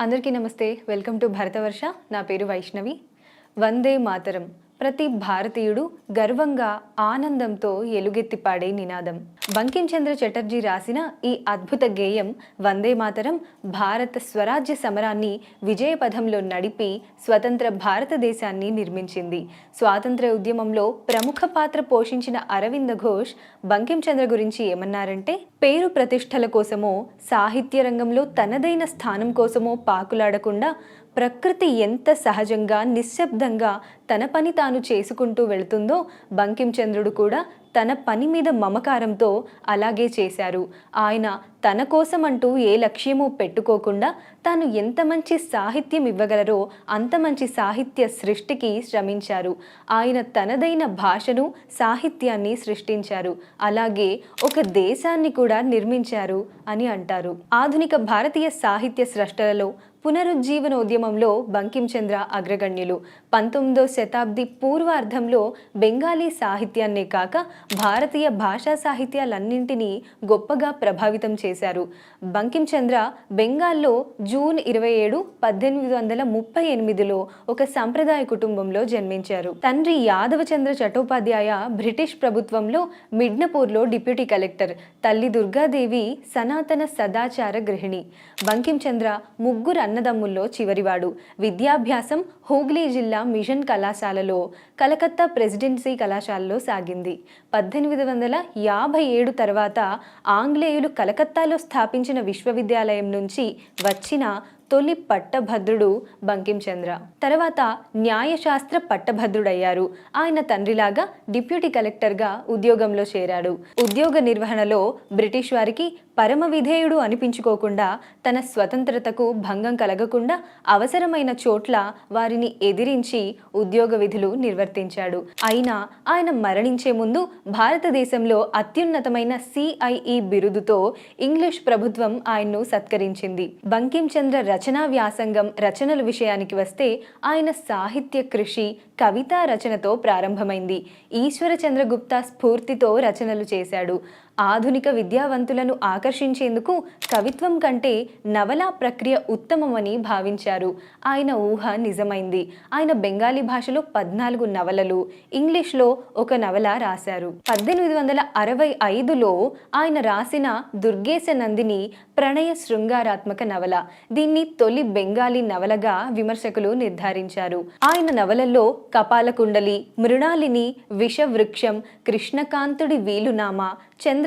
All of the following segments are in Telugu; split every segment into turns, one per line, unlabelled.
అందరికీ నమస్తే. Welcome to Bharatavarsha. నా పేరు వైష్ణవి. వందే మాతరం. ప్రతి భారతీయుడు గర్వంగా ఆనందంతో ఎలుగెత్తి పాడే నినాదం. బంకించంద్ర చటర్జీ రాసిన ఈ అద్భుత గేయం వందే మాతరం భారత స్వరాజ్య సమరాన్ని విజయపథంలో నడిపి స్వతంత్ర భారతదేశాన్ని నిర్మించింది. స్వాతంత్ర ఉద్యమంలో ప్రముఖ పాత్ర పోషించిన అరవింద ఘోష్ బంకించంద్ర గురించి ఏమన్నారంటే పేరు ప్రతిష్టల కోసమో సాహిత్య రంగంలో తనదైన స్థానం కోసమో పాకులాడకుండా ప్రకృతి ఎంత సహజంగా నిశ్శబ్దంగా తన పని తాను చేసుకుంటూ వెళుతుందో బంకించంద్రుడు కూడా తన పని మీద మమకారంతో అలాగే చేశారు. ఆయన తన కోసం అంటూ ఏ లక్ష్యము పెట్టుకోకుండా తాను ఎంత మంచి సాహిత్యం ఇవ్వగలరో అంత మంచి సాహిత్య సృష్టికి శ్రమించారు. ఆయన తనదైన భాషను సాహిత్యాన్ని సృష్టించారు. అలాగే ఒక దేశాన్ని కూడా నిర్మించారు అని అంటారు. ఆధునిక భారతీయ సాహిత్య సృష్టలలో పునరుజ్జీవన ఉద్యమంలో బంకించంద్ర అగ్రగణ్యులు. పంతొమ్మిదో శతాబ్ది పూర్వార్ధంలో బెంగాలీ సాహిత్యాన్నే కాక భారతీయ భాషా సాహిత్యాలన్నింటినీ గొప్పగా ప్రభావితం చేశారు. బంకించంద్ర బెంగాల్లో జూన్ ఇరవై ఏడు పద్దెనిమిది వందల ముప్పై ఎనిమిదిలో ఒక సంప్రదాయ కుటుంబంలో జన్మించారు. తండ్రి యాదవచంద్ర చట్టోపాధ్యాయ బ్రిటిష్ ప్రభుత్వంలో మిడ్నపూర్లో డిప్యూటీ కలెక్టర్ తల్లి దుర్గాదేవి సనాతన సదాచార గృహిణి. బంకించంద్ర ముగ్గురు అన్నదమ్ముల్లో చివరివాడు. విద్యాభ్యాసం హూగ్లీ జిల్లా మిషన్ కళాశాలలో కలకత్తా ప్రెసిడెన్సీ కళాశాలలో సాగింది. పద్దెనిమిది వందల యాభై ఏడు తర్వాత ఆంగ్లేయులు కలకత్తాలో స్థాపించిన విశ్వవిద్యాలయం నుంచి వచ్చిన తొలి పట్టభద్రుడు బంకించంద్ర. తర్వాత న్యాయశాస్త్ర పట్టభద్రుడయ్యారు. ఆయన తండ్రిలాగా డిప్యూటీ కలెక్టర్గా ఉద్యోగంలో చేరాడు. ఉద్యోగ నిర్వహణలో బ్రిటిష్ వారికి పరమ విధేయుడు అనిపించుకోకుండా తన స్వతంత్రతకు భంగం కలగకుండా అవసరమైన చోట్ల వారిని ఎదిరించి ఉద్యోగ విధులు నిర్వర్తించాడు. అయినా ఆయన మరణించే ముందు భారతదేశంలో అత్యున్నతమైన సిఐఈ బిరుదుతో ఇంగ్లీష్ ప్రభుత్వం ఆయన్ను సత్కరించింది. బంకించంద్ర రచనా వ్యాసంగం రచనల విషయానికి వస్తే ఆయన సాహిత్య కృషి కవితా రచనతో ప్రారంభమైంది. ఈశ్వరచంద్రగుప్త స్ఫూర్తితో రచనలు చేశాడు. ఆధునిక విద్యావంతులను ఆకర్షించేందుకు కవిత్వం కంటే నవలా ప్రక్రియ ఉత్తమమని భావించారు. ఆయన ఊహ నిజమైంది. ఆయన బెంగాలీ భాషలో పద్నాలుగు నవలలు ఇంగ్లీష్లో ఒక నవల రాశారు. పద్దెనిమిది వందల అరవై ఐదులో ఆయన రాసిన దుర్గేశ నందిని ప్రణయ శృంగారాత్మక నవల. దీన్ని తొలి బెంగాలీ నవలగా విమర్శకులు నిర్ధారించారు. ఆయన నవలల్లో కపాలకుండలి మృణాలిని విషవృక్షం కృష్ణకాంతుడి వీలునామా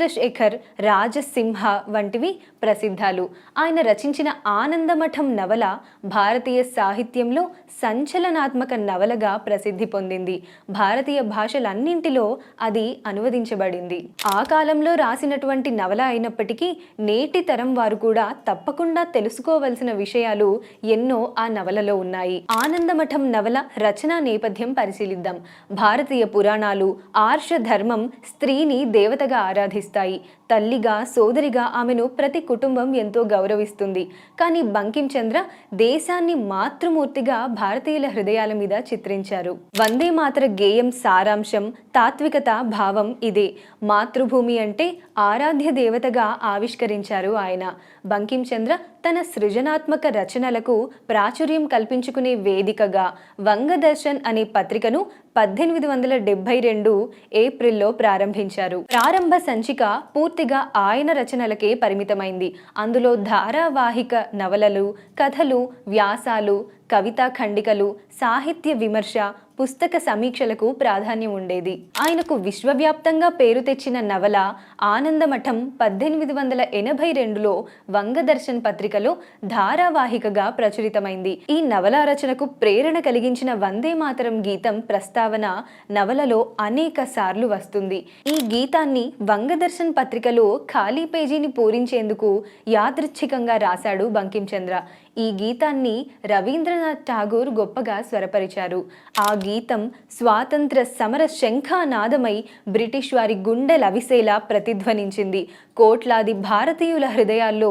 చంద్రశేఖర్ రాజసింహ వంటివి ప్రసిద్ధాలు. ఆయన రచించిన ఆనందమఠం నవల భారతీయ సాహిత్యంలో సంచలనాత్మక నవలగా ప్రసిద్ధి పొందింది. భారతీయ భాషలన్నింటిలో అది అనువదించబడింది. ఆ కాలంలో రాసినటువంటి నవల అయినప్పటికీ నేటి తరం వారు కూడా తప్పకుండా తెలుసుకోవలసిన విషయాలు ఎన్నో ఆ నవలలో ఉన్నాయి. ఆనందమఠం నవల రచనా నేపథ్యం పరిశీలిద్దాం. భారతీయ పురాణాలు ఆర్ష ధర్మం స్త్రీని దేవతగా ఆరాధిస్తారు 時代 తల్లిగా సోదరిగా ఆమెను ప్రతి కుటుంబం ఎంతో గౌరవిస్తుంది. కానీ బంకించంద్ర దేశాన్ని మాతృమూర్తిగా భారతీయుల హృదయాల మీద చిత్రించారు. వందే మాతర గేయం సారాంశం తాత్వికత భావం ఇదే. మాతృభూమి అంటే ఆరాధ్య దేవతగా ఆవిష్కరించారు ఆయన. బంకించంద్ర తన సృజనాత్మక రచనలకు ప్రాచుర్యం కల్పించుకునే వేదికగా వంగదర్శన్ అనే పత్రికను పద్దెనిమిది వందల డెబ్బై రెండు ఏప్రిల్లో ప్రారంభించారు. ప్రారంభ సంచిక పూర్తి పూర్తిగా ఆయన రచనలకే పరిమితమైంది. అందులో ధారావాహిక నవలలు కథలు వ్యాసాలు కవితా ఖండికలు సాహిత్య విమర్శ పుస్తక సమీక్షలకు ప్రాధాన్యం ఉండేది. ఆయనకు విశ్వవ్యాప్తంగా పేరు తెచ్చిన నవల ఆనందమఠం పద్దెనిమిది వందల ఎనభై రెండులో వంగదర్శన్ పత్రికలో ధారావాహికగా ప్రచురితమైంది. ఈ నవల రచనకు ప్రేరణ కలిగించిన వందే మాతరం గీతం ప్రస్తావన నవలలో అనేక సార్లు వస్తుంది. ఈ గీతాన్ని వంగదర్శన్ పత్రికలో ఖాళీ పేజీని పూరించేందుకు యాదృచ్ఛికంగా రాశాడు బంకించంద్ర. ఈ గీతాన్ని రవీంద్రనాథ్ ఠాగూర్ గొప్పగా స్వరపరిచారు. ఆ గీతం స్వాతంత్ర సమర శంఖానాదమై బ్రిటిష్ వారి గుండెలవిసేలా ప్రతిధ్వనించింది. కోట్లాది భారతీయుల హృదయాల్లో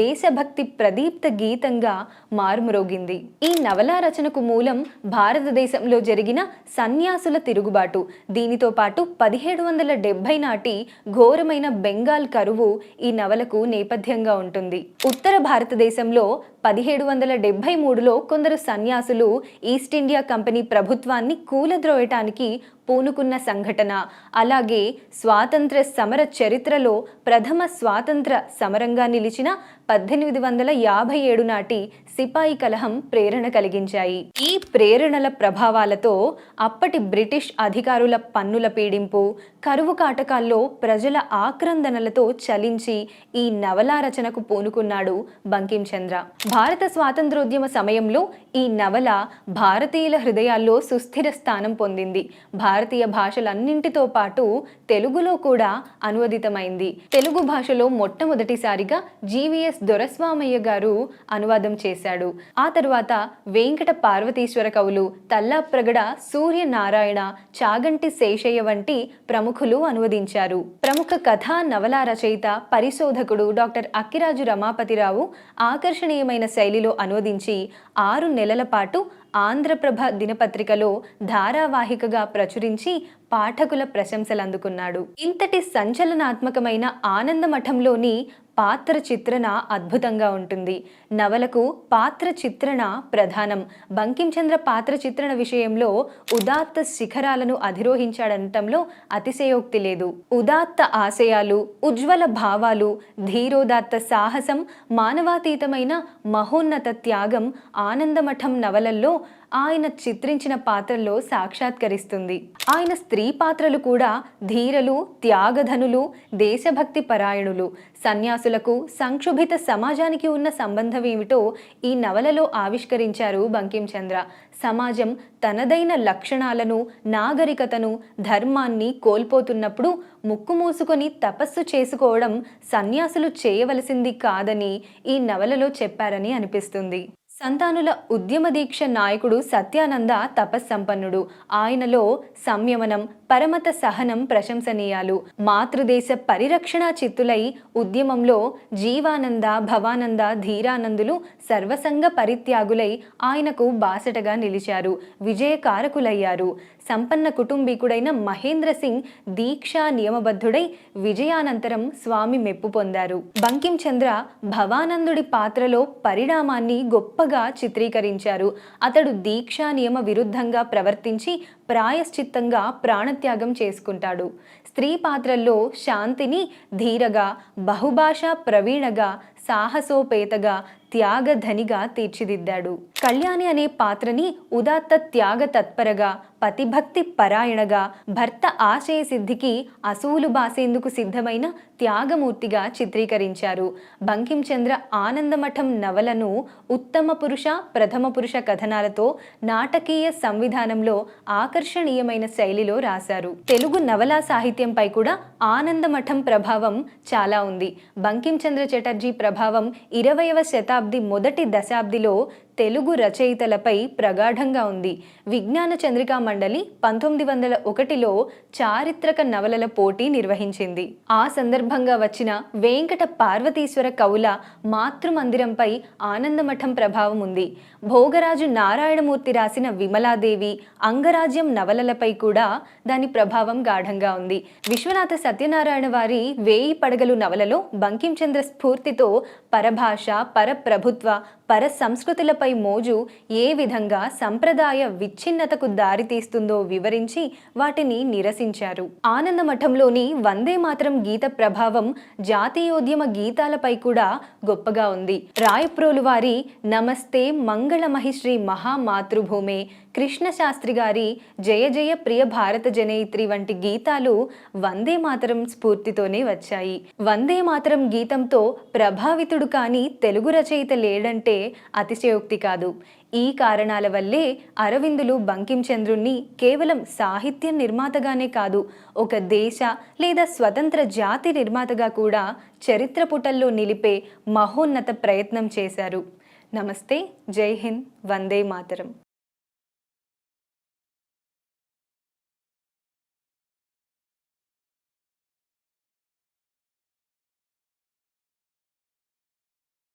దేశభక్తి ప్రదీప్త గీతంగా మారుమ్రోగింది. ఈ నవలా రచనకు మూలం భారతదేశంలో జరిగిన సన్యాసుల తిరుగుబాటు. దీనితో పాటు పదిహేడు వందల డెబ్బై నాటి ఘోరమైన బెంగాల్ కరువు ఈ నవలకు నేపథ్యంగా ఉంటుంది. ఉత్తర భారతదేశంలో పదిహేడు వందల డెబ్బై మూడులో కొందరు సన్యాసులు ఈస్ట్ ఇండియా కంపెనీ ప్రభుత్వాన్ని కూలద్రోయటానికి పూనుకున్న సంఘటన. అలాగే స్వాతంత్ర సమర చరిత్రలో ప్రథమ స్వాతంత్ర సమరంగా నిలిచిన పద్దెనిమిది వందల యాభై ఏడు నాటి సిపాయి కలహం ప్రేరణ కలిగించాయి. ఈ ప్రేరణల ప్రభావాలతో అప్పటి బ్రిటిష్ అధికారుల పన్నుల పీడింపు కరువు కాటకాల్లో ప్రజల ఆక్రందనలతో చలించి ఈ నవలా రచనకు పూనుకున్నాడు బంకించంద్ర. భారత స్వాతంత్రోద్యమ సమయంలో ఈ నవల భారతీయుల హృదయాల్లో సుస్థిర స్థానం పొందింది. భారతీయ భాషలన్నింటితో పాటు తెలుగులో కూడా అనువదితమైంది. తెలుగు భాషలో మొట్టమొదటిసారిగా జీవీఎస్ దొరస్వామయ్య గారు అనువాదం చేశారు. చేశాడు. ఆ తరువాత వెంకట పార్వతీశ్వర కవులు తల్లాప్రగడ సూర్యనారాయణ చాగంటి శేషయ్య వంటి ప్రముఖులు అనువదించారు. ప్రముఖ కథా నవల రచయిత పరిశోధకుడు డాక్టర్ అక్కిరాజు రమాపతిరావు ఆకర్షణీయమైన శైలిలో అనువదించి ఆరు నెలల పాటు ఆంధ్రప్రభ దినపత్రికలో ధారావాహికగా ప్రచురించి పాఠకుల ప్రశంసలు అందుకున్నాడు ఇంతటి సంచలనాత్మకమైన ఆనందమఠంలోని పాత్ర చిత్రణ అద్భుతంగా ఉంటుంది. నవలకు పాత్ర చిత్రణ ప్రధానం. బంకించంద్ర పాత్ర చిత్రణ విషయంలో ఉదాత్త శిఖరాలను అధిరోహించాడనటంలో అతిశయోక్తి లేదు. ఉదాత్త ఆశయాలు ఉజ్వల భావాలు ధీరోదాత్త సాహసం మానవాతీతమైన మహోన్నత త్యాగం ఆనందమఠం నవలల్లో ఆయన చిత్రించిన పాత్రల్లో సాక్షాత్కరిస్తుంది. ఆయన స్త్రీ పాత్రలు కూడా ధీరలు త్యాగధనులు దేశభక్తి పరాయణులు. సన్యాసులకు సంక్షుభిత సమాజానికి ఉన్న సంబంధం ఏమిటో ఈ నవలలో ఆవిష్కరించారు బంకించంద్ర. సమాజం తనదైన లక్షణాలను నాగరికతను ధర్మాన్ని కోల్పోతున్నప్పుడు ముక్కు మూసుకొని తపస్సు చేసుకోవడం సన్యాసులు చేయవలసింది కాదని ఈ నవలలో చెప్పారని అనిపిస్తుంది. సంతానుల ఉద్యమ దీక్ష నాయకుడు సత్యానంద తపస్సంపన్నుడు. ఆయనలో సంయమనం పరమత సహనం ప్రశంసనీయాలు. మాతృదేశ పరిరక్షణ చిత్తులై ఉద్యమంలో జీవానంద భవానంద ధీరానందులు సర్వసంగ పరిత్యాగులై ఆయనకు బాసటగా నిలిచారు. విజయకారకులయ్యారు సంపన్న కుటుంబీకుడైన మహేంద్ర సింగ్ దీక్షా నియమబద్ధుడై విజయానంతరం స్వామి మెప్పు పొందారు. బంకించంద్ర భవానందుడి పాత్రలో పరిణామాన్ని గొప్పగా చిత్రీకరించారు. అతడు దీక్షా నియమ విరుద్ధంగా ప్రవర్తించి ప్రాయశ్చిత్తంగా ప్రాణత్యాగం చేసుకుంటాడు. స్త్రీ పాత్రల్లో శాంతిని ధీరగా బహుభాషా ప్రవీణగా సాహసోపేతగా త్యాగధనిగా తీర్చిదిద్దాడు. కళ్యాణి అనే పాత్రని ఉదాత్త త్యాగ తత్పరగా పతిభక్తి పరాయణగా భర్త ఆశయ సిద్ధికి అసూలు బాసేందుకు సిద్ధమైన త్యాగమూర్తిగా చిత్రీకరించారు. బంకించంద్ర ఆనందమఠం నవలను ఉత్తమ పురుష ప్రథమ పురుష కథనాలతో నాటకీయ సంవిధానంలో ఆకర్షణీయమైన శైలిలో రాశారు. తెలుగు నవలా సాహిత్యంపై కూడా ఆనందమఠం ప్రభావం చాలా ఉంది. బంకించంద్ర చటర్జీ ప్రభావం ఇరవైవ శతాబ్ది మొదటి దశాబ్దిలో తెలుగు రచయితలపై ప్రగాఢంగా ఉంది. విజ్ఞాన చంద్రికా మండలి పంతొమ్మిది వందల ఒకటిలో చారిత్రక నవలల పోటీ నిర్వహించింది. ఆ సందర్భంగా వచ్చిన వెంకట పార్వతీశ్వర కవుల మాతృమందిరంపై ఆనందమఠం ప్రభావం ఉంది. భోగరాజు నారాయణమూర్తి రాసిన విమలాదేవి అంగరాజ్యం నవలలపై కూడా దాని ప్రభావం గాఢంగా ఉంది. విశ్వనాథ సత్యనారాయణ వారి వేయి పడగలు నవలలో బంకించంద్ర స్ఫూర్తితో పరభాష పరప్రభుత్వ పర సంస్కృతులపై మోజు ఏ విధంగా సంప్రదాయ విచ్ఛిన్నతకు దారితీస్తుందో వివరించి వాటిని నిరసించారు. ఆనందమఠంలోని వందే మాత్రం గీత ప్రభావం జాతీయోద్యమ గీతాలపై కూడా గొప్పగా ఉంది. రాయప్రోలు వారి నమస్తే మంగళమహిశ్రీ మహామాతృభూమే కృష్ణశాస్త్రి గారి జయ జయ ప్రియ భారత జనయిత్రి వంటి గీతాలు వందే మాతరం స్ఫూర్తితోనే వచ్చాయి. వందే మాతరం గీతంతో ప్రభావితుడు కాని తెలుగు రచయిత లేడంటే అతిశయోక్తి కాదు. ఈ కారణాల వల్లే అరవిందులు బంకించంద్రుణ్ణి కేవలం సాహిత్య నిర్మాతగానే కాదు ఒక దేశ లేదా స్వతంత్ర జాతి నిర్మాతగా కూడా చరిత్ర పుటల్లో నిలిపే మహోన్నత ప్రయత్నం చేశారు. నమస్తే జై హింద్ వందే మాతరం.